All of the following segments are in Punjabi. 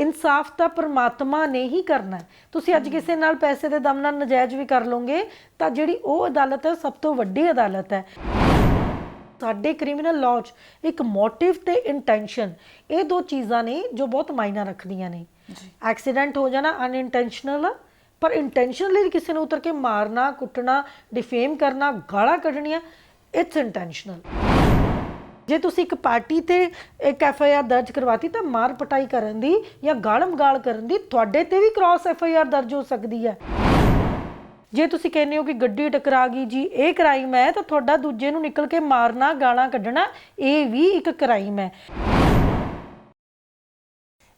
ਇਨਸਾਫ ਤਾਂ ਪ੍ਰਮਾਤਮਾ ਨੇ ਹੀ ਕਰਨਾ ਹੈ। ਤੁਸੀਂ ਅੱਜ ਕਿਸੇ ਨਾਲ ਪੈਸੇ ਦੇ ਦਮ ਨਾਲ ਨਜਾਇਜ਼ ਵੀ ਕਰ ਲਓਗੇ ਤਾਂ ਜਿਹੜੀ ਉਹ ਅਦਾਲਤ ਹੈ ਸਭ ਤੋਂ ਵੱਡੀ ਅਦਾਲਤ ਹੈ। ਸਾਡੇ ਕ੍ਰਿਮੀਨਲ ਲਾਅ 'ਚ ਇੱਕ ਮੋਟਿਵ ਤੇ ਇੰਟੈਂਸ਼ਨ ਇਹ ਦੋ ਚੀਜ਼ਾਂ ਨੇ ਜੋ ਬਹੁਤ ਮਾਇਨਾ ਰੱਖਦੀਆਂ ਨੇ। ਐਕਸੀਡੈਂਟ ਹੋ ਜਾਣਾ ਅਨਇੰਟੈਂਸ਼ਨਲ ਪਰ ਇੰਟੈਂਸ਼ਨਲੀ ਕਿਸੇ ਨੂੰ ਉਤਰ ਕੇ ਮਾਰਨਾ ਕੁੱਟਣਾ ਡਿਫੇਮ ਕਰਨਾ ਗਾਲਾਂ ਕੱਢਣੀਆਂ ਇਟਸ ਇੰਟੈਂਸ਼ਨਲ ਜੇ ਤੁਸੀਂ ਇੱਕ ਪਾਰਟੀ ਤੇ ਇੱਕ ਐਫ ਆਈ ਆਰ ਦਰਜ ਕਰਵਾਤੀ ਤਾਂ ਮਾਰ ਪਟਾਈ ਕਰਨ ਦੀ ਜਾਂ ਗਾਲਮ ਗਾਲ ਕਰਨ ਦੀ ਤੁਹਾਡੇ ਤੇ ਵੀ ਕ੍ਰਾਸ ਐਫ ਆਈ ਆਰ ਦਰਜ ਹੋ ਸਕਦੀ ਹੈ। ਜੇ ਤੁਸੀਂ ਕਹਿੰਦੇ ਹੋ ਕਿ ਗੱਡੀ ਟਕਰਾ ਗਈ ਜੀ, ਇਹ ਕ੍ਰਾਈਮ ਹੈ, ਤਾਂ ਤੁਹਾਡਾ ਦੂਜੇ ਨੂੰ ਨਿਕਲ ਕੇ ਮਾਰਨਾ, ਗਾਲਾਂ ਕੱਢਣਾ, ਇਹ ਵੀ ਇੱਕ ਕ੍ਰਾਈਮ ਹੈ।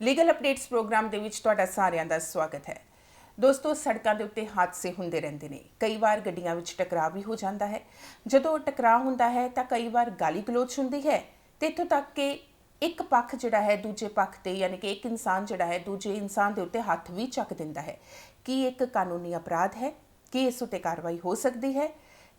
ਲੀਗਲ ਅਪਡੇਟਸ ਪ੍ਰੋਗਰਾਮ ਦੇ ਵਿੱਚ ਤੁਹਾਡਾ ਸਾਰਿਆਂ ਦਾ ਸਵਾਗਤ ਹੈ। ਦੋਸਤੋ, ਸੜਕਾਂ ਦੇ ਉੱਤੇ ਹਾਦਸੇ ਹੁੰਦੇ ਰਹਿੰਦੇ ਨੇ। ਕਈ ਵਾਰ ਗੱਡੀਆਂ ਵਿੱਚ ਟਕਰਾਅ ਵੀ ਹੋ ਜਾਂਦਾ ਹੈ। ਜਦੋਂ ਟਕਰਾਅ ਹੁੰਦਾ ਹੈ, ਤਾਂ ਕਈ ਵਾਰ ਗਾਲੀ ਗਲੋਚ ਹੁੰਦੀ ਹੈ ਤੇ ਇੱਥੋਂ ਤੱਕ ਕਿ ਇੱਕ ਪੱਖ ਜਿਹੜਾ ਹੈ, ਦੂਜੇ ਪੱਖ ਤੇ ਯਾਨੀ ਕਿ ਇੱਕ ਇਨਸਾਨ ਜਿਹੜਾ ਹੈ, ਦੂਜੇ ਇਨਸਾਨ ਦੇ ਉੱਤੇ ਹੱਥ ਵੀ ਚੱਕ ਦਿੰਦਾ ਹੈ। ਕੀ ਇੱਕ ਕਾਨੂੰਨੀ ਅਪਰਾਧ ਹੈ? ਕੀ ਇਸ ਉੱਤੇ ਕਾਰਵਾਈ ਹੋ ਸਕਦੀ ਹੈ?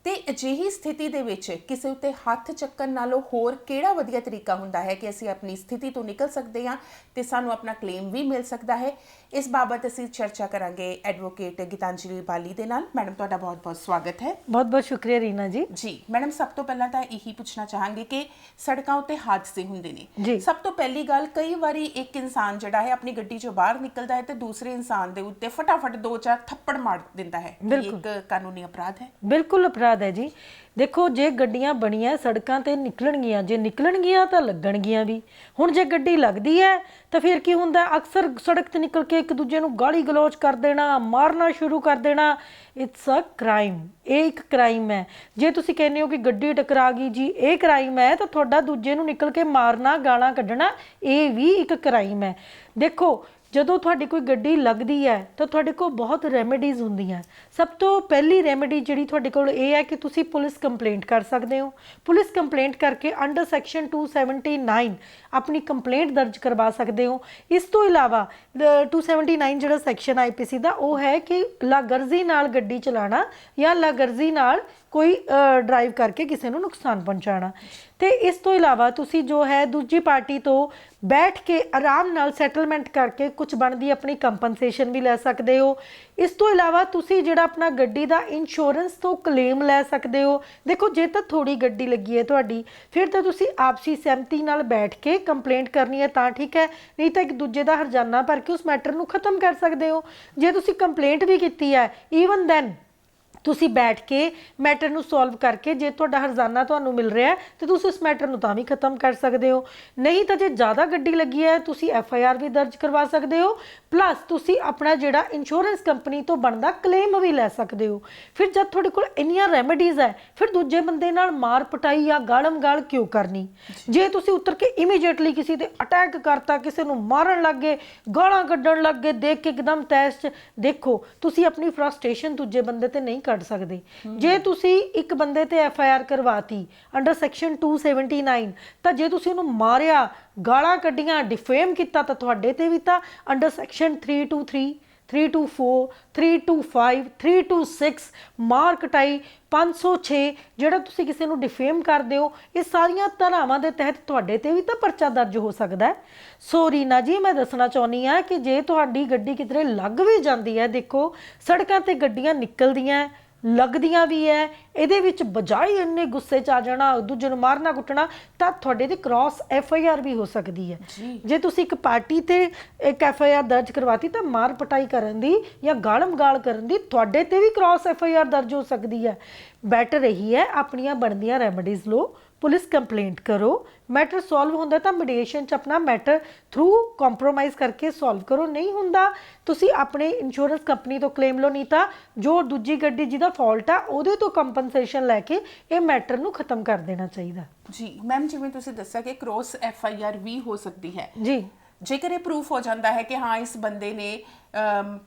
ਤੇ ਅਜਿਹੀ ਸਥਿਤੀ ਦੇ ਵਿੱਚ ਕਿਸੇ ਉੱਤੇ ਹੱਥ ਚੱਕਣ ਨਾਲੋਂ ਹੋਰ ਕਿਹੜਾ ਵਧੀਆ ਤਰੀਕਾ ਹੁੰਦਾ ਹੈ ਕਿ ਅਸੀਂ ਆਪਣੀ ਸਥਿਤੀ ਤੋਂ ਨਿਕਲ ਸਕਦੇ ਹਾਂ ਤੇ ਸਾਨੂੰ ਆਪਣਾ ਕਲੇਮ ਵੀ ਮਿਲ ਸਕਦਾ ਹੈ? ਇਸ ਬਾਬਤ ਅਸੀਂ ਚਰਚਾ ਕਰਾਂਗੇ ਐਡਵੋਕੇਟ ਗੀਤਾਂਜਲੀ ਬਾਲੀ ਦੇ ਨਾਲ। ਮੈਡਮ ਤੁਹਾਡਾ ਬਹੁਤ-ਬਹੁਤ ਸਵਾਗਤ ਹੈ। ਬਹੁਤ ਬਹੁਤ ਸ਼ੁਕਰੀਆ ਰੀਨਾ ਜੀ। ਜੀ ਮੈਡਮ ਸਭ ਤੋਂ ਪਹਿਲਾਂ ਤਾਂ ਇਹੀ ਪੁੱਛਣਾ ਚਾਹਾਂਗੇ ਕਿ ਸੜਕਾਂ ਉੱਤੇ ਹਾਦਸੇ ਹੁੰਦੇ। ਨੇ। ਸਭ ਤੋਂ ਪਹਿਲੀ ਗੱਲ ਕਈ ਵਾਰੀ ਇੱਕ ਇਨਸਾਨ ਜਿਹੜਾ ਹੈ ਆਪਣੀ ਗੱਡੀ ਚੋਂ ਬਾਹਰ ਨਿਕਲਦਾ ਹੈ ਤੇ ਦੂਸਰੇ ਇਨਸਾਨ ਦੇ ਉੱਤੇ ਫਟਾਫਟ ਦੋ ਚਾਰ ਥੱਪੜ ਮਾਰ ਦਿੰਦਾ ਹੈ। ਇਹ। ਇੱਕ ਕਾਨੂੰਨੀ ਅਪਰਾਧ ਹੈ। ਬਿਲਕੁਲ ਅਪਰਾਧ ਹੈ ਜੀ। ਦੇਖੋ, ਜੇ ਗੱਡੀਆਂ ਬਣੀਆਂ, ਸੜਕਾਂ ਤੇ ਨਿਕਲਣਗੀਆਂ, ਜੇ ਨਿਕਲਣਗੀਆਂ ਤਾਂ ਲੱਗਣਗੀਆਂ ਵੀ। ਹੁਣ ਜੇ ਗੱਡੀ ਲੱਗਦੀ ਹੈ, ਤਾਂ ਫਿਰ ਕੀ ਹੁੰਦਾ? ਅਕਸਰ ਸੜਕ ਤੇ ਨਿਕਲ ਕੇ ਇੱਕ ਦੂਜੇ ਨੂੰ ਗਾਲੀ ਗਲੋਚ ਕਰ ਦੇਣਾ, ਮਾਰਨਾ ਸ਼ੁਰੂ ਕਰ ਦੇਣਾ। ਇਟਸ ਅ ਕ੍ਰਾਈਮ ਇਹ ਇੱਕ ਕ੍ਰਾਈਮ ਹੈ। ਜੇ ਤੁਸੀਂ ਕਹਿੰਦੇ ਹੋ ਕਿ ਗੱਡੀ ਟਕਰਾ ਗਈ ਜੀ, ਇਹ ਕ੍ਰਾਈਮ ਹੈ, ਤਾਂ ਤੁਹਾਡਾ ਦੂਜੇ ਨੂੰ ਨਿਕਲ ਕੇ ਮਾਰਨਾ, ਗਾਲਾਂ ਕੱਢਣਾ, ਇਹ ਵੀ ਇੱਕ ਕ੍ਰਾਈਮ ਹੈ। ਦੇਖੋ ਜਦੋਂ ਤੁਹਾਡੀ ਕੋਈ ਗੱਡੀ ਲੱਗਦੀ ਹੈ ਤਾਂ ਤੁਹਾਡੇ ਕੋਲ ਬਹੁਤ ਰੈਮੇਡੀਜ਼ ਹੁੰਦੀਆਂ। ਸਭ ਤੋਂ ਪਹਿਲੀ ਰੈਮੇਡੀ ਜਿਹੜੀ ਤੁਹਾਡੇ ਕੋਲ ਇਹ ਹੈ ਕਿ ਤੁਸੀਂ ਪੁਲਿਸ ਕੰਪਲੇਂਟ ਕਰ ਸਕਦੇ ਹੋ। ਪੁਲਿਸ ਕੰਪਲੇਂਟ ਕਰਕੇ ਅੰਡਰ ਸੈਕਸ਼ਨ 279 ਆਪਣੀ ਕੰਪਲੇਂਟ ਦਰਜ ਕਰਵਾ ਸਕਦੇ ਹੋ। ਇਸ ਤੋਂ ਇਲਾਵਾ ਅ, 279 ਜਿਹੜਾ ਸੈਕਸ਼ਨ ਆਈਪੀਸੀ ਦਾ ਉਹ ਹੈ ਕਿ ਲਾਗਰਜ਼ੀ ਨਾਲ ਗੱਡੀ ਚਲਾਉਣਾ ਜਾਂ ਲਾਗਰਜ਼ੀ ਨਾਲ ਕੋਈ ਡਰਾਈਵ ਕਰਕੇ ਕਿਸੇ ਨੂੰ ਨੁਕਸਾਨ ਪਹੁੰਚਾਉਣਾ। ਤੇ ਇਸ ਤੋਂ ਇਲਾਵਾ ਤੁਸੀਂ ਜੋ ਹੈ ਦੂਜੀ ਪਾਰਟੀ ਤੋਂ ਬੈਠ ਕੇ ਆਰਾਮ ਨਾਲ ਸੈਟਲਮੈਂਟ ਕਰਕੇ ਕੁਝ ਬਣਦੀ ਆਪਣੀ ਕੰਪਨਸੇਸ਼ਨ ਵੀ ਲੈ ਸਕਦੇ ਹੋ। ਇਸ ਤੋਂ ਇਲਾਵਾ ਤੁਸੀਂ ਜਿਹੜਾ ਆਪਣਾ ਗੱਡੀ ਦਾ ਇੰਸ਼ੋਰੈਂਸ ਤੋਂ ਕਲੇਮ ਲੈ ਸਕਦੇ ਹੋ। ਦੇਖੋ, ਜੇ ਤਾਂ ਥੋੜੀ ਗੱਡੀ ਲੱਗੀ ਹੈ ਤੁਹਾਡੀ, ਫਿਰ ਤਾਂ ਤੁਸੀਂ ਆਪਸੀ ਸਹਿਮਤੀ ਨਾਲ ਬੈਠ ਕੇ ਕੰਪਲੇਂਟ ਕਰਨੀ ਹੈ ਤਾਂ ਠੀਕ ਹੈ। ਨਹੀਂ ਤਾਂ ਇੱਕ ਦੂਜੇ ਦਾ ਹਰਜਾਨਾ ਭਰ ਕੇ ਉਸ ਮੈਟਰ ਨੂੰ ਖਤਮ ਕਰ ਸਕਦੇ ਹੋ। ਜੇ ਤੁਸੀਂ ਕੰਪਲੇਂਟ ਵੀ ਕੀਤੀ ਹੈ ਈਵਨ ਦੈਨ ਤੁਸੀਂ ਬੈਠ ਕੇ ਮੈਟਰ ਨੂੰ ਸੋਲਵ ਕਰਕੇ ਜੇ ਤੁਹਾਡਾ ਹਰਜ਼ਾਨਾ ਤੁਹਾਨੂੰ ਮਿਲ ਰਿਹਾ ਹੈ, ਤੇ ਤੁਸੀਂ ਉਸ ਮੈਟਰ ਨੂੰ ਤਾਂ ਵੀ ਖਤਮ ਕਰ ਸਕਦੇ ਹੋ। ਨਹੀਂ ਤਾਂ ਜੇ ਜ਼ਿਆਦਾ ਗੱਡੀ ਲੱਗੀ ਹੈ, ਤੁਸੀਂ ਐਫ ਆਈ ਆਰ ਵੀ ਦਰਜ ਕਰਵਾ ਸਕਦੇ ਹੋ। ਪਲੱਸ ਤੁਸੀਂ ਆਪਣਾ ਜਿਹੜਾ ਇੰਸ਼ੋਰੈਂਸ ਕੰਪਨੀ ਤੋਂ ਬਣਦਾ ਕਲੇਮ ਵੀ ਲੈ ਸਕਦੇ ਹੋ। ਫਿਰ ਜਦ ਤੁਹਾਡੇ ਕੋਲ ਇੰਨੀਆਂ ਰੈਮੇਡੀਜ਼ ਹੈ ਫਿਰ ਦੂਜੇ ਬੰਦੇ ਨਾਲ ਮਾਰ ਪਟਾਈ ਜਾਂ ਗਾਲਮ ਗਾਲ ਕਿਉਂ ਕਰਨੀ? ਜੇ। ਤੁਸੀਂ ਉਤਰ ਕੇ ਇਮੀਡੀਏਟਲੀ ਕਿਸੇ ਤੇ ਅਟੈਕ ਕਰਤਾ ਕਿਸੇ ਨੂੰ ਮਾਰਨ ਲੱਗੇ ਗਾਲਾਂ ਕੱਢਣ ਲੱਗੇ ਦੇਖ ਕੇ ਇੱਕਦਮ ਤੈਸ ਚ ਦੇਖੋ ਤੁਸੀਂ ਆਪਣੀ ਫਰਸਟ੍ਰੇਸ਼ਨ ਦੂਜੇ ਬੰਦੇ ਤੇ ਨਹੀਂ ਕੱਢ ਸਕਦੇ। ਜੇ ਤੁਸੀਂ ਇੱਕ ਬੰਦੇ ਤੇ ਐਫ ਆਈ ਆਰ ਕਰਵਾਤੀ ਅੰਡਰ ਸੈਕਸ਼ਨ 279 ਤਾਂ ਜੇ ਤੁਸੀਂ ਉਹਨੂੰ ਮਾਰਿਆ ਗਾਲਾਂ ਕੱਢੀਆਂ ਡਿਫੇਮ ਕੀਤਾ ਤਾਂ ਤੁਹਾਡੇ ਤੇ ਵੀ ਤਾਂ ਅੰਡਰ ਸੈਕਸ਼ਨ 323 324 325 326 ਮਾਰ ਕਟਾਈ 506 ਜਿਹੜਾ ਤੁਸੀਂ ਕਿਸੇ ਨੂੰ ਡਿਫੇਮ ਕਰਦੇ ਹੋ ਇਹ ਸਾਰੀਆਂ ਧਾਰਾਵਾਂ ਦੇ ਤਹਿਤ ਤੁਹਾਡੇ ਤੇ ਵੀ ਤਾਂ ਪਰਚਾ ਦਰਜ ਹੋ ਸਕਦਾ ਹੈ। ਸੋ ਰੀਨਾ ਜੀ ਮੈਂ ਦੱਸਣਾ ਚਾਹੁੰਦੀ ਆ ਕਿ ਜੇ ਤੁਹਾਡੀ ਗੱਡੀ ਕਿਧਰੇ ਲੱਗ ਵੀ ਜਾਂਦੀ ਹੈ ਦੇਖੋ ਸੜਕਾਂ ਤੇ ਗੱਡੀਆਂ ਨਿਕਲਦੀਆਂ ਹੈ, ਲੱਗਦੀਆਂ ਵੀ ਐ ਇਹਦੇ ਵਿੱਚ ਬਜਾਈ ਇੰਨੇ ਗੁੱਸੇ ਚ ਆ ਜਾਣਾ ਦੂਜੇ ਨੂੰ ਮਾਰਨਾ ਕੁੱਟਣਾ ਤਾਂ ਤੁਹਾਡੇ ਤੇ ਕ੍ਰਾਸ ਐਫ ਆਈ ਆਰ ਵੀ ਹੋ ਸਕਦੀ ਹੈ ਜੀ। ਤੁਸੀਂ ਇੱਕ ਪਾਰਟੀ ਤੇ ਇੱਕ ਐਫ ਆਈ ਆਰ ਦਰਜ ਕਰਵਾਤੀ ਤਾਂ ਮਾਰ ਪਟਾਈ ਕਰਨ ਦੀ ਜਾਂ ਗਾਲਮ ਗਾਲ ਕਰਨ ਦੀ ਤੁਹਾਡੇ ਤੇ ਵੀ ਕ੍ਰਾਸ ਐਫ ਆਈ ਆਰ ਦਰਜ ਹੋ ਸਕਦੀ ਹੈ ਬੈਟਰ ਇਹੀ ਹੈ ਆਪਣੀਆਂ ਬਣਦੀਆਂ ਰੈਮਡੀਜ਼ ਲਓ ਪੁਲਿਸ ਕੰਪਲੇਂਟ ਕਰੋ। ਮੈਟਰ ਸੋਲਵ ਹੁੰਦਾ ਤਾਂ ਮੀਡੀਏਸ਼ਨ ਚ ਆਪਣਾ ਮੈਟਰ ਥਰੂ ਕੰਪਰੋਮਾਈਜ਼ ਕਰਕੇ ਸੋਲਵ ਕਰੋ। ਨਹੀਂ ਹੁੰਦਾ ਤੁਸੀਂ ਆਪਣੇ ਇੰਸ਼ੋਰੈਂਸ ਕੰਪਨੀ ਤੋਂ ਕਲੇਮ ਲਓ ਨਹੀਂ ਤਾਂ ਜੋ ਦੂਜੀ ਗੱਡੀ ਜਿਹਦਾ ਫਾਲਟ ਆ ਉਹਦੇ ਤੋਂ ਕੰਪਨਸੇਸ਼ਨ ਲੈ ਕੇ ਇਹ ਮੈਟਰ ਨੂੰ ਖਤਮ ਕਰ ਦੇਣਾ ਚਾਹੀਦਾ। ਜੀ ਮੈਮ ਜਿਵੇਂ ਤੁਸੀਂ ਦੱਸਿਆ ਕਿ ਕ੍ਰੋਸ ਐਫ ਆਈ ਆਰ ਵੀ ਹੋ ਸਕਦੀ ਹੈ। ਜੀ। ਜੇਕਰ ਇਹ ਪ੍ਰੂਫ ਹੋ ਜਾਂਦਾ ਹੈ ਕਿ ਹਾਂ ਇਸ ਬੰਦੇ ਨੇ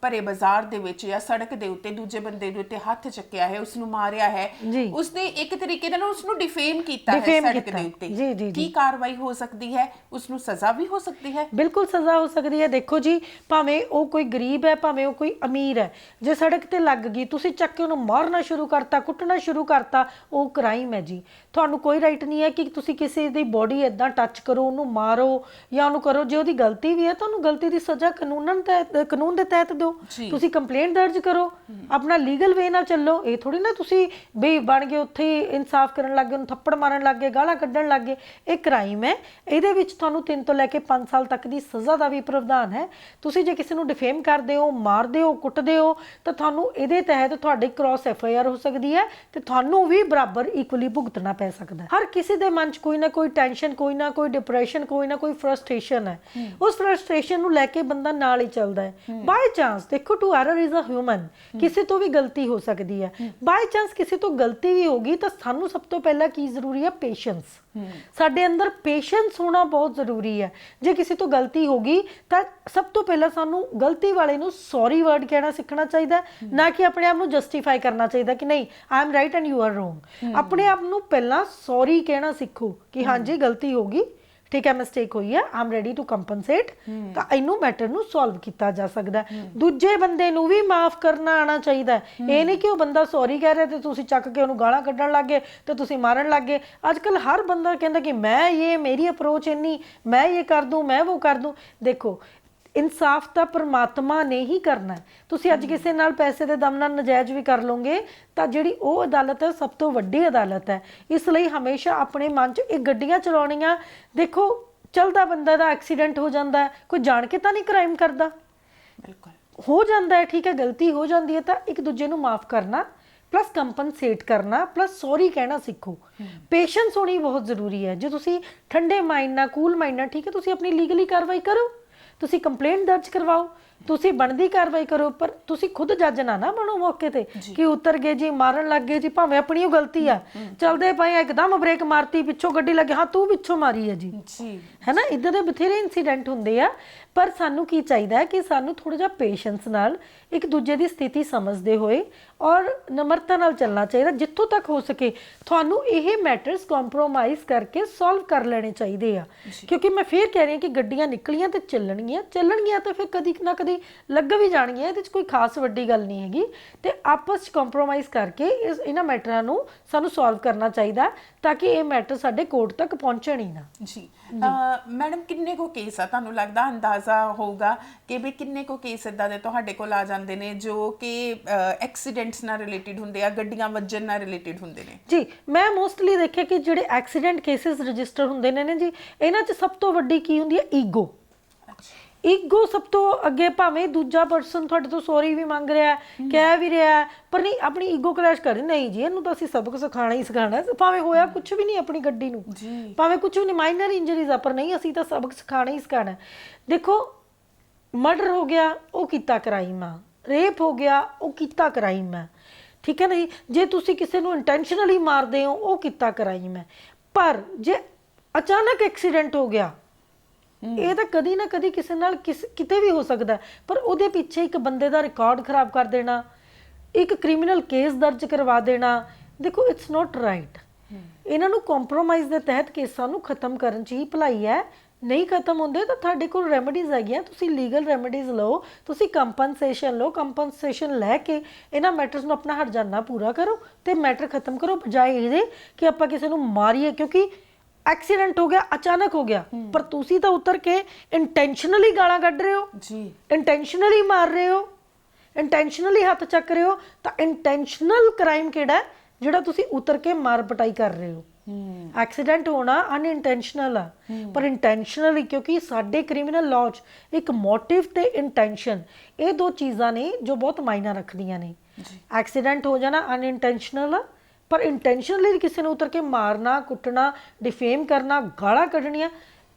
ਭਰੇ ਬਾਜ਼ਾਰ ਦੇ ਵਿੱਚ ਜਾਂ ਸੜਕ ਦੇ ਉੱਤੇ ਦੂਜੇ ਬੰਦੇ ਦੇ ਉੱਤੇ ਹੱਥ ਚੱਕਿਆ ਹੈ ਉਸ ਨੂੰ ਮਾਰਿਆ ਹੈ। ਉਸਨੇ ਇੱਕ ਤਰੀਕੇ ਨਾਲ ਉਸ ਨੂੰ ਡਿਫੇਮ ਕੀਤਾ ਹੈ ਸੜਕ। ਦੇ ਉੱਤੇ ਜੀ, ਜੀ, ਜੀ। ਕੀ ਕਾਰਵਾਈ ਹੋ ਸਕਦੀ ਹੈ ਉਸ ਨੂੰ ਸਜ਼ਾ ਵੀ ਹੋ ਸਕਦੀ ਹੈ ਬਿਲਕੁਲ ਸਜ਼ਾ ਹੋ ਸਕਦੀ ਹੈ ਦੇਖੋ ਜੀ ਭਾਵੇਂ ਉਹ ਕੋਈ ਗਰੀਬ ਹੈ ਭਾਵੇਂ ਉਹ ਕੋਈ ਅਮੀਰ ਹੈ ਜੇ ਸੜਕ ਤੇ ਲੱਗ ਗਈ ਤੁਸੀਂ ਚੱਕ ਕੇ ਉਹਨੂੰ ਮਾਰਨਾ ਸ਼ੁਰੂ ਕਰਤਾ ਕੁੱਟਣਾ ਸ਼ੁਰੂ ਕਰਤਾ ਉਹ ਕ੍ਰਾਈਮ ਹੈ ਜੀ ਤੁਹਾਨੂੰ ਕੋਈ ਰਾਈਟ ਨਹੀਂ ਹੈ ਕਿ ਤੁਸੀਂ ਕਿਸੇ ਦੀ ਬੋਡੀ ਇਦਾਂ ਟੱਚ ਕਰੋ ਉਹਨੂੰ ਮਾਰੋ ਜਾਂ ਉਹਨੂੰ ਕਰੋ ਜੇ ਉਹਦੀ ਗਲਤੀ ਵੀ ਹੈ ਤੁਹਾਨੂੰ ਗਲਤੀ ਦੀ ਸਜ਼ਾ ਕਾਨੂੰਨ ਤਹਿਤ ਕਾਨੂੰਨ ਦੇ ਤਹਿਤ ਦਿਓ। ਜੀ। ਤੁਸੀਂ ਕੰਪਲੇਂਟ ਦਰਜ ਕਰੋ ਆਪਣਾ ਲੀਗਲ ਵੇ ਨਾਲ ਚੱਲੋ। ਇਹ ਥੋੜੀ ਨਾ ਤੁਸੀਂ ਵੀ ਬਣ ਕੇ ਉੱਥੇ ਹੀ ਇਨਸਾਫ ਕਰਨ ਲੱਗੇ ਉਹਨੂੰ ਥੱਪੜ ਮਾਰਨ ਲੱਗੇ ਗਾਲਾਂ ਕੱਢਣ ਲੱਗੇ ਇਹ ਕ੍ਰਾਈਮ ਹੈ। ਇਹਦੇ ਵਿੱਚ ਤੁਹਾਨੂੰ 3 ਤੋਂ ਲੈ ਕੇ 5 ਸਾਲ ਤੱਕ ਦੀ ਸਜ਼ਾ ਦਾ ਵੀ ਪ੍ਰਾਵਧਾਨ ਹੈ। ਤੁਸੀਂ ਜੇ ਕਿਸੇ ਨੂੰ ਡਿਫੇਮ ਕਰਦੇ ਹੋ ਮਾਰਦੇ ਹੋ ਕੁੱਟਦੇ ਹੋ ਤਾਂ ਤੁਹਾਨੂੰ ਇਹਦੇ ਤਹਿਤ ਤੁਹਾਡੇ ਕ੍ਰਾਸ ਐਫ ਆਈ ਆਰ ਹੋ ਸਕਦੀ ਹੈ ਤੇ ਤੁਹਾਨੂੰ ਵੀ ਬਰਾਬਰ ਇਕੁਅਲੀ ਭੁਗਤਣਾ ਪੈ ਸਕਦਾ ਹੈ। ਹਰ ਕਿਸੇ ਦੇ ਮਨ 'ਚ ਕੋਈ ਨਾ ਕੋਈ ਟੈਨਸ਼ਨ ਕੋਈ ਨਾ ਕੋਈ ਡਿਪਰੈਸ਼ਨ ਕੋਈ ਨਾ ਕੋਈ ਫਰਸਟ੍ਰੇਸ਼ਨ ਹੈ। ਉਸ ਫਰਸਟ੍ਰੇਸ਼ਨ ਨੂੰ ਲੈ ਕੇ ਬੰਦਾ ਨਾਲ ਹੀ ਚੱਲਦਾ ਹੈ। ਬਾਈ ਚਾਂਸ ਦੇਖੋ to error is a human ਕਿਸੇ ਤੋਂ ਵੀ ਗਲਤੀ ਹੋ ਸਕਦੀ ਹੈ। ਬਾਈ ਚਾਂਸ ਕਿਸੇ ਤੋਂ ਗਲਤੀ ਵੀ ਹੋਗੀ ਤਾਂ ਸਾਨੂੰ ਸਭ ਤੋਂ ਪਹਿਲਾਂ ਕੀ ਜ਼ਰੂਰੀ ਹੈ? ਪੇਸ਼ੈਂਸ ਸਾਡੇ ਅੰਦਰ ਪੇਸ਼ੈਂਸ ਹੋਣਾ ਬਹੁਤ ਜ਼ਰੂਰੀ ਹੈ। ਜੇ ਕਿਸੇ ਤੋਂ ਗਲਤੀ ਹੋ ਗਈ ਤਾਂ ਸਭ ਤੋਂ ਪਹਿਲਾਂ ਸਾਨੂੰ ਗਲਤੀ ਵਾਲੇ ਨੂੰ ਸੌਰੀ ਵਰਡ ਕਹਿਣਾ ਸਿੱਖਣਾ ਚਾਹੀਦਾ ਨਾ ਕਿ ਆਪਣੇ ਆਪ ਨੂੰ ਜਸਟੀਫਾਈ ਕਰਨਾ ਚਾਹੀਦਾ ਕਿ ਨਹੀਂ I am right and you are wrong ਆਪਣੇ ਆਪ ਨੂੰ ਪਹਿਲਾਂ ਸੌਰੀ ਕਹਿਣਾ ਸਿੱਖੋ ਕਿ ਹਾਂਜੀ ਗਲਤੀ ਹੋ ਗਈ। ਠੀਕ ਹੈ ਮਿਸਟੇਕ ਹੋਈ ਹੈ ਆਮ ਰੈਡੀ ਟੂ ਕੰਪਨਸੇਟ ਤਾਂ ਇਹਨੂੰ ਮੈਟਰ ਨੂੰ ਸੋਲਵ ਕੀਤਾ ਜਾ ਸਕਦਾ ਦੂਜੇ ਬੰਦੇ ਨੂੰ ਵੀ ਮਾਫ ਕਰਨਾ ਆਣਾ ਚਾਹੀਦਾ ਹੈ। ਇਹ ਨਹੀਂ ਕਿ ਉਹ ਬੰਦਾ ਸੌਰੀ ਕਹਿ ਰਿਹਾ ਤੇ ਤੁਸੀਂ ਚੱਕ ਕੇ ਉਹਨੂੰ ਗਾਲਾਂ ਕੱਢਣ ਲੱਗੇ ਤੇ ਤੁਸੀਂ ਮਾਰਨ ਲੱਗੇ ਅੱਜ ਕੱਲ ਹਰ ਬੰਦਾ ਕਹਿੰਦਾ ਕਿ ਮੈਂ ਇਹ ਮੇਰੀ ਅਪਰੋਚ ਇੰਨੀ ਮੈਂ ਇਹ ਕਰ ਦੂੰ ਮੈਂ ਉਹ ਕਰ ਦੂੰ। ਦੇਖੋ ਇਨਸਾਫ ਤਾਂ ਪ੍ਰਮਾਤਮਾ ਨੇ ਹੀ ਕਰਨਾ ਹੈ। ਤੁਸੀਂ ਅੱਜ ਕਿਸੇ ਨਾਲ ਪੈਸੇ ਦੇ ਦਮ ਨਾਲ ਨਜਾਇਜ਼ ਵੀ ਕਰ ਲੋਗੇ ਤਾਂ ਜਿਹੜੀ ਉਹ ਅਦਾਲਤ ਹੈ ਸਭ ਤੋਂ ਵੱਡੀ ਅਦਾਲਤ ਹੈ। ਇਸ ਲਈ ਹਮੇਸ਼ਾ ਆਪਣੇ ਮਨ 'ਚ ਇਹ ਗੱਡੀਆਂ ਚਲਾਉਣੀਆਂ ਦੇਖੋ ਚਲਦਾ ਬੰਦਾ ਦਾ ਐਕਸੀਡੈਂਟ ਹੋ ਜਾਂਦਾ ਹੈ ਕੋਈ ਜਾਣ ਕੇ ਤਾਂ ਨਹੀਂ ਕ੍ਰਾਈਮ ਕਰਦਾ। ਬਿਲਕੁਲ। ਹੋ ਜਾਂਦਾ ਹੈ ਠੀਕ ਹੈ ਗਲਤੀ ਹੋ ਜਾਂਦੀ ਹੈ ਤਾਂ ਇੱਕ ਦੂਜੇ ਨੂੰ ਮਾਫ ਕਰਨਾ ਪਲੱਸ ਕੰਪਨਸੇਟ ਕਰਨਾ ਪਲੱਸ ਸੌਰੀ ਕਹਿਣਾ ਸਿੱਖੋ। ਪੇਸ਼ੈਂਸ ਹੋਣੀ ਬਹੁਤ ਜ਼ਰੂਰੀ ਹੈ। ਜੇ ਤੁਸੀਂ ਠੰਡੇ ਮਾਈਂਡ ਨਾਲ ਕੂਲ ਮਾਈਂਡ ਨਾਲ ਠੀਕ ਹੈ ਤੁਸੀਂ ਆਪਣੀ ਲੀਗਲੀ ਕਾਰਵਾਈ ਕਰੋ। ਤੁਸੀਂ ਕੰਪਲੇਂਟ ਦਰਜ ਕਰਵਾਓ ਤੁਸੀਂ ਬਣਦੀ ਕਾਰਵਾਈ ਕਰੋ ਪਰ ਤੁਸੀਂ ਖੁਦ ਜੱਜ ਨਾ ਨਾ ਬਣੋ ਮੌਕੇ ਤੇ ਕਿ ਉਤਰ ਗਏ ਜੀ ਮਾਰਨ ਲੱਗ ਗਏ ਜੀ ਭਾਵੇਂ ਆਪਣੀ ਉਹ ਗਲਤੀ ਆ। ਚਲਦੇ ਪਏ ਆ, ਇੱਕਦਮ ਬ੍ਰੇਕ ਮਾਰਤੀ ਪਿੱਛੋਂ ਗੱਡੀ ਲੱਗੀ ਹਾਂ ਤੂੰ ਪਿੱਛੋਂ ਮਾਰੀ ਹੈ ਜੀ। ਜੀ। ਹੈਨਾ ਇਦਾਂ ਦੇ ਬਥੇਰੇ ਇਨਸੀਡੈਂਟ ਹੁੰਦੇ ਆ ਪਰ ਸਾਨੂੰ ਕੀ ਚਾਹੀਦਾ ਹੈ ਕਿ ਸਾਨੂੰ ਥੋੜਾ ਜਿਹਾ ਪੇਸ਼ੈਂਸ ਨਾਲ ਇੱਕ ਦੂਜੇ ਦੀ ਸਥਿਤੀ ਸਮਝਦੇ ਹੋਏ ਔਰ ਨਮਰਤਾ ਨਾਲ ਚੱਲਣਾ ਚਾਹੀਦਾ ਜਿੱਥੋਂ ਤੱਕ ਹੋ ਸਕੇ ਤੁਹਾਨੂੰ ਇਹ ਮੈਟਰਸ ਕੰਪਰੋਮਾਈਜ਼ ਕਰਕੇ ਸੋਲਵ ਕਰ ਲੈਣੇ ਚਾਹੀਦੇ ਆ। ਕਿਉਂਕਿ ਮੈਂ ਫੇਰ ਕਹਿ ਰਹੀ ਹਾਂ ਕਿ ਗੱਡੀਆਂ ਨਿਕਲੀਆਂ ਤੇ ਚੱਲਣਗੀਆਂ ਚੱਲਣਗੀਆਂ ਤਾਂ ਫਿਰ ਕਦੀ ਨਾ ਕਦੀ ਲੱਗ ਵੀ ਜਾਣਗੀਆਂ ਇਹਦੇ ਵਿੱਚ ਕੋਈ ਖਾਸ ਵੱਡੀ ਗੱਲ ਨਹੀਂ ਹੈਗੀ। ਤੇ ਆਪਸ ਚ ਕੰਪਰੋਮਾਈਜ਼ ਕਰਕੇ ਇਸ ਇਹਨਾਂ ਮੈਟਰਾਂ ਨੂੰ ਸਾਨੂੰ ਸੋਲਵ ਕਰਨਾ ਚਾਹੀਦਾ ਤਾਂ ਕਿ ਇਹ ਮੈਟਰ ਸਾਡੇ ਕੋਰਟ ਤੱਕ ਪਹੁੰਚਣ ਹੀ ਨਾ। ਜੀ। ਮੈਡਮ ਕਿੰਨੇ ਕੋ ਕੇਸ ਆ? ਤੁਹਾਨੂੰ ਲੱਗਦਾ ਅੰਦਾਜ਼ਾ ਹੋਊਗਾ ਕਿ ਵੀ ਕਿੰਨੇ ਕੋ ਕੇਸ ਇਦਾਂ ਦੇ ਤੁਹਾਡੇ ਕੋਲ ਆ ਜਾਂਦੇ ਨੇ ਜੋ ਕਿ ਐਕਸੀਡੈਂਟਸ ਨਾਲ ਰਿਲੇਟਡ ਹੁੰਦੇ ਆ ਗੱਡੀਆਂ ਵੱਜਣ ਨਾਲ ਰਿਲੇਟਡ ਹੁੰਦੇ ਨੇ। ਜੀ ਮੈਂ ਮੋਸਟਲੀ ਦੇਖਿਆ ਕਿ ਜਿਹੜੇ ਐਕਸੀਡੈਂਟ ਕੇਸਿਸ ਰਜਿਸਟਰ ਹੁੰਦੇ ਨੇ ਨੇ ਜੀ ਇਹਨਾਂ 'ਚ ਸਭ ਤੋਂ ਵੱਡੀ ਕੀ ਹੁੰਦੀ ਹੈ? ਈਗੋ ਈਗੋ ਸਭ ਤੋਂ ਅੱਗੇ ਭਾਵੇਂ ਦੂਜਾ ਪਰਸਨ ਤੁਹਾਡੇ ਤੋਂ ਸੌਰੀ ਵੀ ਮੰਗ ਰਿਹਾ ਹੈ। ਕਹਿ ਵੀ ਰਿਹਾ ਹੈ ਪਰ ਨਹੀਂ ਆਪਣੀ ਈਗੋ ਕਲੈਸ਼ ਕਰ ਨਹੀਂ ਜੀ ਇਹਨੂੰ ਤਾਂ ਅਸੀਂ ਸਬਕ ਸਿਖਾਣਾ ਹੀ ਸਿਖਾਣਾ ਹੈ। ਭਾਵੇਂ ਹੋਇਆ ਕੁਝ ਵੀ ਨਹੀਂ ਆਪਣੀ ਗੱਡੀ ਨੂੰ। ਭਾਵੇਂ ਕੁਝ ਵੀ ਨਹੀਂ ਮਾਈਨਰ ਇੰਜਰੀਜ਼ ਆ ਪਰ ਨਹੀਂ ਅਸੀਂ ਤਾਂ ਸਬਕ ਸਿਖਾਣਾ ਹੀ ਸਿਖਾਣਾ। ਦੇਖੋ ਮਰਡਰ ਹੋ ਗਿਆ ਉਹ ਕੀਤਾ ਕ੍ਰਾਈਮ ਆ। ਰੇਪ ਹੋ ਗਿਆ ਉਹ ਕੀਤਾ ਕ੍ਰਾਈਮ ਆ ਠੀਕ ਹੈ ਨਾ ਜੀ? ਤੁਸੀਂ ਕਿਸੇ ਨੂੰ ਇੰਟੈਂਸ਼ਨਲੀ ਮਾਰਦੇ ਹੋ ਉਹ ਕੀਤਾ ਕ੍ਰਾਈਮ ਹੈ ਪਰ ਜੇ ਅਚਾਨਕ ਐਕਸੀਡੈਂਟ ਹੋ ਗਿਆ ਇਹ ਤਾਂ ਕਦੀ ਨਾ ਕਦੀ ਕਿਸੇ ਨਾਲ ਕਿਸ ਕਿਤੇ ਵੀ ਹੋ ਸਕਦਾ ਹੈ। ਪਰ ਉਹਦੇ ਪਿੱਛੇ ਇੱਕ ਬੰਦੇ ਦਾ ਰਿਕਾਰਡ ਖਰਾਬ ਕਰ ਦੇਣਾ ਇੱਕ ਕ੍ਰਿਮੀਨਲ ਕੇਸ ਦਰਜ ਕਰਵਾ ਦੇਣਾ ਦੇਖੋ ਇਟਸ ਨਾਟ ਰਾਈਟ ਇਹਨਾਂ ਨੂੰ ਕੰਪਰੋਮਾਈਜ਼ ਦੇ ਤਹਿਤ ਕੇਸਾਂ ਨੂੰ ਖਤਮ ਕਰਨ 'ਚ ਹੀ ਭਲਾਈ ਹੈ। ਨਹੀਂ ਖਤਮ ਹੁੰਦੇ ਤਾਂ ਤੁਹਾਡੇ ਕੋਲ ਰੈਮੇਡੀਜ਼ ਹੈਗੀਆਂ। ਤੁਸੀਂ ਲੀਗਲ ਰੈਮੇਡੀਜ਼ ਲਓ ਤੁਸੀਂ ਕੰਪਨਸੇਸ਼ਨ ਲਓ ਕੰਪਨਸੇਸ਼ਨ ਲੈ ਕੇ ਇਹਨਾਂ ਮੈਟਰਸ ਨੂੰ ਆਪਣਾ ਹਰਜਾਨਾ ਪੂਰਾ ਕਰੋ ਤੇ ਮੈਟਰ ਖਤਮ ਕਰੋ ਬਜਾਏ ਇਹਦੇ ਕਿ ਆਪਾਂ ਕਿਸੇ ਨੂੰ ਮਾਰੀਏ ਕਿਉਂਕਿ ਐਕਸੀਡੈਂਟ ਹੋ ਗਿਆ ਅਚਾਨਕ ਹੋ ਗਿਆ। ਪਰ ਤੁਸੀਂ ਤਾਂ ਉਤਰ ਕੇ ਇੰਟੈਂਸ਼ਨਲੀ ਗਾਲਾਂ ਕੱਢ ਰਹੇ ਹੋ। ਜੀ। ਇੰਟੈਂਸ਼ਨਲੀ ਮਾਰ ਰਹੇ ਹੋ। ਇੰਟੈਂਸ਼ਨਲੀ ਹੱਥ ਚੱਕ ਰਹੇ ਹੋ। ਤਾਂ ਇੰਟੈਂਸ਼ਨਲ ਕ੍ਰਾਈਮ ਕਿਹੜਾ ਹੈ? ਜਿਹੜਾ ਤੁਸੀਂ ਉਤਰ ਕੇ ਮਾਰ ਪਟਾਈ ਕਰ ਰਹੇ ਹੋ। ਐਕਸੀਡੈਂਟ ਹੋਣਾ ਅਨਇੰਟੈਂਸ਼ਨਲ ਆ। ਪਰ ਇੰਟੈਂਸ਼ਨਲੀ ਕਿਉਂਕਿ ਸਾਡੇ ਕ੍ਰਿਮੀਨਲ ਲਾਅ 'ਚ ਇੱਕ ਮੋਟਿਵ ਤੇ ਇੰਟੈਂਸ਼ਨ ਇਹ ਦੋ ਚੀਜ਼ਾਂ ਨੇ ਜੋ ਬਹੁਤ ਮਾਇਨਾ ਰੱਖਦੀਆਂ ਨੇ। ਐਕਸੀਡੈਂਟ ਹੋ ਜਾਣਾ ਅਨਇੰਟੈਂਸ਼ਨਲ ਆ ਪਰ ਇੰਟੈਂਸ਼ਨਲੀ ਕਿਸੇ ਨੂੰ ਉਤਰ ਕੇ ਮਾਰਨਾ ਕੁੱਟਣਾ ਡਿਫੇਮ ਕਰਨਾ ਗਾਲਾਂ ਕੱਢਣੀਆਂ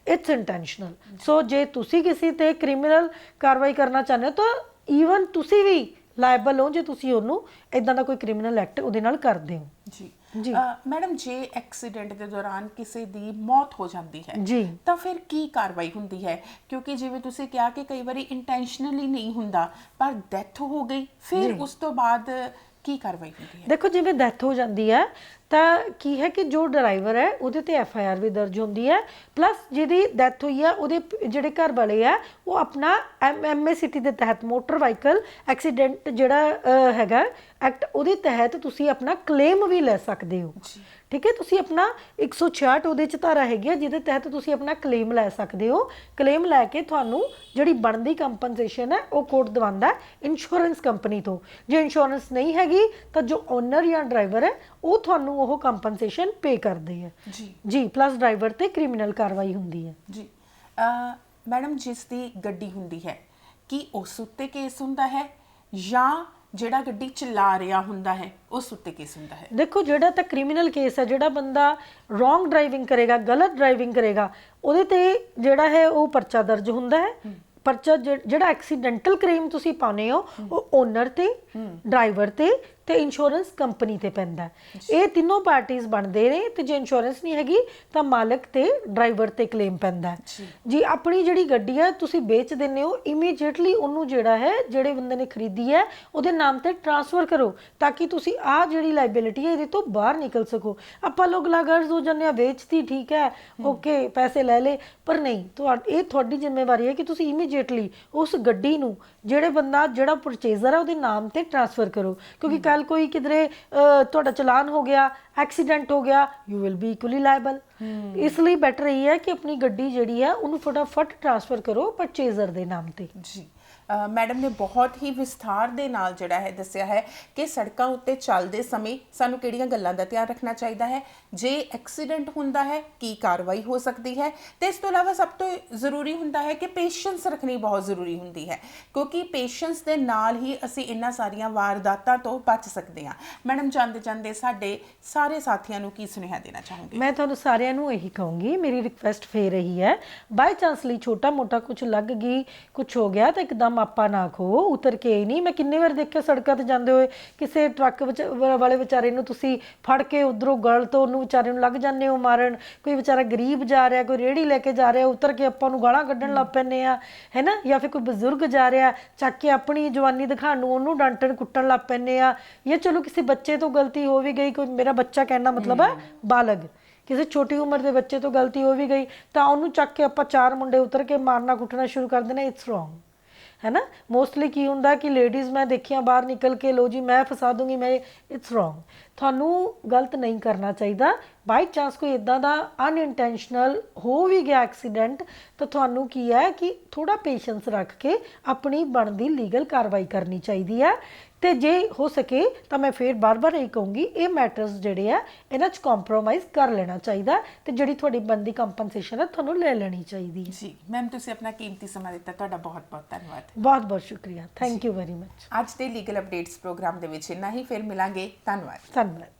ਇਟਸ ਇੰਟੈਂਸ਼ਨਲ ਸੋ ਜੇ ਤੁਸੀਂ ਕਿਸੇ ਤੇ ਕ੍ਰਿਮੀਨਲ ਕਾਰਵਾਈ ਕਰਨਾ ਚਾਹੁੰਦੇ ਹੋ ਤਾਂ ਈਵਨ ਤੁਸੀਂ ਵੀ ਲਾਇਬਲ ਹੋ ਜੇ ਤੁਸੀਂ ਉਹਨੂੰ ਇਦਾਂ ਦਾ ਕੋਈ ਕ੍ਰਿਮੀਨਲ ਐਕਟ ਉਹਦੇ ਨਾਲ ਕਰਦੇ ਹੋ। ਜੀ। ਜੀ। ਮੈਡਮ ਜੇ ਐਕਸੀਡੈਂਟ ਦੇ ਦੌਰਾਨ ਕਿਸੇ ਦੀ ਮੌਤ ਹੋ ਜਾਂਦੀ ਹੈ ਤਾਂ ਫਿਰ ਕੀ ਕਾਰਵਾਈ ਹੁੰਦੀ ਹੈ? ਕਿਉਂਕਿ ਜਿਵੇਂ ਤੁਸੀਂ ਕਿਹਾ ਕਿ ਕਈ ਵਾਰੀ ਇੰਟੈਂਸ਼ਨਲੀ ਨਹੀਂ ਹੁੰਦਾ ਪਰ ਡੈਥ ਹੋ ਗਈ ਫਿਰ ਉਸ ਤੋਂ ਬਾਅਦ ਕੀ ਕਾਰਵਾਈ ਹੁੰਦੀ ਹੈ? ਦੇਖੋ ਜਿਵੇਂ ਡੈਥ ਹੋ ਜਾਂਦੀ ਹੈ ਤਾਂ ਕੀ ਹੈ ਕਿ ਜੋ ਡਰਾਈਵਰ ਹੈ ਉਹਦੇ ਤੇ ਐਫ ਆਈ ਆਰ ਵੀ ਦਰਜ ਹੁੰਦੀ ਹੈ। ਪਲੱਸ ਜਿਹਦੀ ਡੈਥ ਹੋਈ ਹੈ ਉਹਦੇ ਪ- ਜਿਹੜੇ ਘਰ ਵਾਲੇ ਆ ਉਹ ਆਪਣਾ ਐਮ ਏ ਸਿਟੀ ਦੇ ਤਹਿਤ ਮੋਟਰ ਵਾਹੀਕਲ ਐਕਸੀਡੈਂਟ ਜਿਹੜਾ ਹੈਗਾ ਐਕਟ ਉਹਦੇ ਤਹਿਤ ਤੁਸੀਂ ਆਪਣਾ ਕਲੇਮ ਵੀ ਲੈ ਸਕਦੇ ਹੋ। ਠੀਕ ਹੈ ਤੁਸੀਂ ਆਪਣਾ 166 ਉਹਦੇ ਚ ਧਾਰਾ ਹੈਗੀ ਆ ਜਿਹਦੇ ਤਹਿਤ ਤੁਸੀਂ ਆਪਣਾ ਕਲੇਮ ਲੈ ਸਕਦੇ ਹੋ। ਕਲੇਮ ਲੈ ਕੇ ਤੁਹਾਨੂੰ ਜਿਹੜੀ ਬਣਦੀ ਕੰਪਨਸੇਸ਼ਨ ਹੈ ਉਹ ਕੋਰਟ ਦਵਾਉਂਦਾ ਇੰਸ਼ੋਰੈਂਸ ਕੰਪਨੀ ਤੋਂ। ਜੇ ਇੰਸ਼ੋਰੈਂਸ ਨਹੀਂ ਹੈਗੀ ਤਾਂ ਜੋ ਓਨਰ ਜਾਂ ਡਰਾਈਵਰ ਹੈ ਉਹ ਤੁਹਾਨੂੰ ਉਹ ਕੰਪਨਸੇਸ਼ਨ ਪੇ ਕਰਦੇ ਹੈ ਜੀ। ਜੀ ਪਲੱਸ ਡਰਾਈਵਰ ਤੇ ਕ੍ਰਿਮੀਨਲ ਕਾਰਵਾਈ ਹੁੰਦੀ ਹੈ। ਜੀ। ਅ, ਮੈਡਮ ਜਿਸ ਦੀ ਗੱਡੀ ਹੁੰਦੀ ਹੈ ਕੀ ਉਸ ਉੱਤੇ ਕੇਸ ਹੁੰਦਾ ਹੈ ਜਾਂ ਜਿਹੜਾ ਗੱਡੀ ਚਲਾ ਰਿਹਾ ਹੁੰਦਾ ਹੈ ਉਸ ਉੱਤੇ ਕੇਸ ਹੁੰਦਾ ਹੈ। ਦੇਖੋ ਜਿਹੜਾ ਤਾਂ ਕ੍ਰਿਮੀਨਲ ਕੇਸ ਹੈ ਜਿਹੜਾ ਬੰਦਾ ਰੋਂਗ ਡਰਾਈਵਿੰਗ ਕਰੇਗਾ ਗਲਤ ਡਰਾਈਵਿੰਗ ਕਰੇਗਾ ਉਹਦੇ ਤੇ ਜਿਹੜਾ ਹੈ ਉਹ ਪਰਚਾ ਦਰਜ ਹੁੰਦਾ ਹੈ। ਪਰਚਾ ਜਿਹ- ਜਿਹੜਾ ਐਕਸੀਡੈਂਟਲ ਕਲੇਮ ਤੁਸੀਂ ਪਾਉਨੇ ਹੋ ਉਹ ਓਨਰ ਤੇ ਡਰਾਈਵਰ ਤੇ ਤੇ ਇੰਸ਼ੋਰੈਂਸ ਕੰਪਨੀ ਤੇ ਪੈਂਦਾ ਹੈ। ਇਹ ਤਿੰਨੋਂ ਪਾਰਟੀਆਂ ਬਣਦੇ ਨੇ ਤੇ ਜੇ ਇੰਸ਼ੋਰੈਂਸ ਨਹੀਂ ਹੈਗੀ ਤਾਂ ਮਾਲਕ ਤੇ ਡਰਾਈਵਰ ਤੇ ਕਲੇਮ ਪੈਂਦਾ ਹੈ। ਜੀ। ਜੀ ਆਪਣੀ ਜਿਹੜੀ ਗੱਡੀ ਹੈ ਤੁਸੀਂ ਵੇਚ ਦਿੰਦੇ ਹੋ ਇਮੀਡੀਏਟਲੀ ਉਹਨੂੰ ਜਿਹੜਾ ਹੈ ਜਿਹੜੇ ਬੰਦੇ ਨੇ ਖਰੀਦੀ ਹੈ ਉਹਦੇ ਨਾਮ ਤੇ ਟ੍ਰਾਂਸਫਰ ਕਰੋ ਤਾਂ ਕਿ ਤੁਸੀਂ ਆ ਜਿਹੜੀ ਲਾਇਬਿਲਿਟੀ ਹੈ ਇਹਦੇ ਤੋਂ ਬਾਹਰ ਨਿਕਲ ਸਕੋ ਆਪਾਂ ਲੋਕ ਲਾਗਰਜ਼ ਹੋ ਜਾਂਦੇ ਆ ਵੇਚਤੀ ਠੀਕ ਹੈ ਓਕੇ ਪੈਸੇ ਲੈ ਲੇ ਪਰ ਨਹੀਂ ਤੁਹਾ ਇਹ ਤੁਹਾਡੀ ਜ਼ਿੰਮੇਵਾਰੀ ਹੈ ਕਿ ਤੁਸੀਂ ਇਮੀਡੀਏਟਲੀ ਉਸ ਗੱਡੀ ਨੂੰ ਜਿਹੜੇ ਬੰਦਾ ਜਿਹੜਾ ਪਰਚੇਜ਼ਰ ਹੈ ਉਹਦੇ ਨਾਮ ਤੇ ਟ੍ਰਾਂਸਫਰ ਕਰੋ ਕਿਉਂਕਿ ਕੱਲ ਕੋਈ ਕਿਧਰੇ ਅਹ, ਤੁਹਾਡਾ ਚਲਾਨ ਹੋ ਗਿਆ ਐਕਸੀਡੈਂਟ ਹੋ ਗਿਆ you will be equally liable ਇਸ ਲਈ ਬੈਟਰ ਇਹ ਹੈ ਕਿ ਆਪਣੀ ਗੱਡੀ ਜਿਹੜੀ ਹੈ ਉਹਨੂੰ ਫਟਾਫਟ ਟ੍ਰਾਂਸਫਰ ਕਰੋ ਪਰਚੇਜ਼ਰ ਦੇ ਨਾਮ ਤੇ। ਜੀ। ਮੈਡਮ ਨੇ ਬਹੁਤ ਹੀ ਵਿਸਥਾਰ ਦੇ ਨਾਲ ਜਿਹੜਾ ਹੈ ਦੱਸਿਆ ਹੈ ਕਿ ਸੜਕਾਂ ਉੱਤੇ ਚੱਲਦੇ ਸਮੇਂ ਸਾਨੂੰ ਕਿਹੜੀਆਂ ਗੱਲਾਂ ਦਾ ਧਿਆਨ ਰੱਖਣਾ ਚਾਹੀਦਾ ਹੈ ਜੇ ਐਕਸੀਡੈਂਟ ਹੁੰਦਾ ਹੈ ਕੀ ਕਾਰਵਾਈ ਹੋ ਸਕਦੀ ਹੈ ਤੇ ਇਸ ਤੋਂ ਇਲਾਵਾ ਸਭ ਤੋਂ ਜ਼ਰੂਰੀ ਹੁੰਦਾ ਹੈ ਕਿ ਪੇਸ਼ੈਂਸ ਰੱਖਣੀ ਬਹੁਤ ਜ਼ਰੂਰੀ ਹੁੰਦੀ ਹੈ ਕਿਉਂਕਿ ਪੇਸ਼ੈਂਸ ਦੇ ਨਾਲ ਹੀ ਅਸੀਂ ਇਹਨਾਂ ਸਾਰੀਆਂ ਵਾਰਦਾਤਾਂ ਤੋਂ ਬਚ ਸਕਦੇ ਹਾਂ। ਮੈਡਮ ਜਾਂਦੇ ਜਾਂਦੇ ਸਾਡੇ ਸਾਰੇ ਸਾਥੀਆਂ ਨੂੰ ਕੀ ਸੁਨੇਹਾ ਦੇਣਾ ਚਾਹੋਗੇ? ਮੈਂ ਤੁਹਾਨੂੰ ਸਾਰਿਆਂ ਨੂੰ ਇਹੀ ਕਹੂੰਗੀ, ਮੇਰੀ ਰਿਕਵੈਸਟ ਫੇਰ ਰਹੀ ਹੈ ਬਾਈ ਚਾਂਸ ਲਈ ਛੋਟਾ ਮੋਟਾ ਕੁਝ ਲੱਗ ਗਈ ਕੁਝ ਹੋ ਗਿਆ ਤਾਂ ਇੱਕਦਮ ਆਪਾਂ ਨਾ ਖੋ, ਉਤਰ ਕੇ ਹੀ ਨਹੀਂ, ਮੈਂ ਕਿੰਨੇ ਵਾਰ ਦੇਖਿਆ ਸੜਕਾਂ ਤੇ ਜਾਂਦੇ ਹੋਏ, ਕਿਸੇ ਟਰੱਕ ਵਿਚ- ਵਾਲੇ ਵਿਚਾਰੇ ਨੂੰ ਤੁਸੀਂ ਫੜ ਕੇ ਉਧਰੋਂ ਗਲ ਤੋਂ ਉਹਨੂੰ ਵਿਚਾਰੇ ਨੂੰ ਲੱਗ ਜਾਂਦੇ ਹੋ ਮਾਰਨ, ਕੋਈ ਵਿਚਾਰਾ ਗਰੀਬ ਜਾ ਰਿਹਾ, ਕੋਈ ਰੇੜੀ ਲੈ ਕੇ ਜਾ ਰਿਹਾ, ਉਤਰ ਕੇ ਆਪਾਂ ਨੂੰ ਗਾਲਾਂ ਕੱਢਣ ਲੱਗ ਪੈਂਦੇ ਆ ਹੈਨਾ? ਜਾਂ ਫਿਰ ਕੋਈ ਬਜ਼ੁਰਗ ਜਾ ਰਿਹਾ, ਚੱਕ ਕੇ ਆਪਣੀ ਜਵਾਨੀ ਦਿਖਾਉਣ ਨੂੰ ਉਹਨੂੰ ਡਾਂਟਣ ਕੁੱਟਣ ਲੱਗ ਪੈਂਦੇ ਆ ਜਾਂ ਚਲੋ ਕਿਸੇ ਬੱਚੇ ਤੋਂ ਗਲਤੀ ਹੋ ਵੀ ਗਈ, ਕੋਈ ਮੇਰਾ ਬੱਚਾ ਕਹਿਣ ਦਾ ਮਤਲਬ ਹੈ ਬਾਲਗ। ਕਿਸੇ ਛੋਟੀ ਉਮਰ ਦੇ ਬੱਚੇ ਤੋਂ ਗਲਤੀ ਹੋ ਵੀ ਗਈ, ਤਾਂ ਉਹਨੂੰ ਚੱਕ ਕੇ ਆਪਾਂ ਚਾਰ ਮੁੰਡੇ ਉਤਰ ਕੇ ਮਾਰਨਾ ਕੁੱਟਣਾ ਸ਼ੁਰੂ ਕਰ ਦੇਣਾ ਇਟਸ ਰੋਂਗ ਹੈ ਨਾ ਮੋਸਟਲੀ ਕੀ ਹੁੰਦਾ ਕਿ ਲੇਡੀਜ਼ ਮੈਂ ਦੇਖੀਆਂ ਬਾਹਰ ਨਿਕਲ ਕੇ ਲੋ ਜੀ, ਮੈਂ ਫਸਾ ਦੂੰਗੀ, ਮੈਂ ਇਟਸ ਰੋਂਗ ਤੁਹਾਨੂੰ ਗਲਤ ਨਹੀਂ ਕਰਨਾ ਚਾਹੀਦਾ। ਬਾਈ ਚਾਂਸ ਕੋਈ ਇਦਾਂ ਦਾ ਅਨਇੰਟੈਂਸ਼ਨਲ ਹੋ ਵੀ ਗਿਆ ਐਕਸੀਡੈਂਟ ਤਾਂ ਤੁਹਾਨੂੰ ਕੀ ਹੈ ਕਿ ਥੋੜਾ ਪੇਸ਼ੈਂਸ ਰੱਖ ਕੇ ਆਪਣੀ ਬਣਦੀ ਲੀਗਲ ਕਾਰਵਾਈ ਕਰਨੀ ਚਾਹੀਦੀ ਹੈ। ਤੇ ਜੇ ਹੋ ਸਕੇ ਤਾਂ ਮੈਂ ਫੇਰ ਬਾਰ-ਬਾਰ ਇਹ ਕਹੂੰਗੀ ਇਹ ਮੈਟਰਸ ਜਿਹੜੇ ਆ ਇਹਨਾਂ 'ਚ ਕੰਪਰੋਮਾਈਜ਼ ਕਰ ਲੈਣਾ ਚਾਹੀਦਾ ਤੇ ਜਿਹੜੀ ਤੁਹਾਡੀ ਬਣਦੀ ਕੰਪਨਸੇਸ਼ਨ ਹੈ ਤੁਹਾਨੂੰ ਲੈ ਲੈਣੀ ਚਾਹੀਦੀ ਹੈ। ਜੀ ਮੈਮ ਤੁਸੀਂ ਆਪਣਾ ਕੀਮਤੀ ਸਮਾਂ ਦਿੱਤਾ ਤੁਹਾਡਾ ਬਹੁਤ ਬਹੁਤ ਧੰਨਵਾਦ। ਬਹੁਤ-ਬਹੁਤ ਸ਼ੁਕਰੀਆ ਥੈਂਕ ਯੂ ਵੈਰੀ ਮਚ ਅੱਜ ਦੇ ਲੀਗਲ ਅਪਡੇਟਸ ਪ੍ਰੋਗਰਾਮ ਦੇ ਵਿੱਚ ਇੰਨਾ ਹੀ ਫਿਰ ਮਿਲਾਂਗੇ। ਧੰਨਵਾਦ। ਧੰਨਵਾਦ।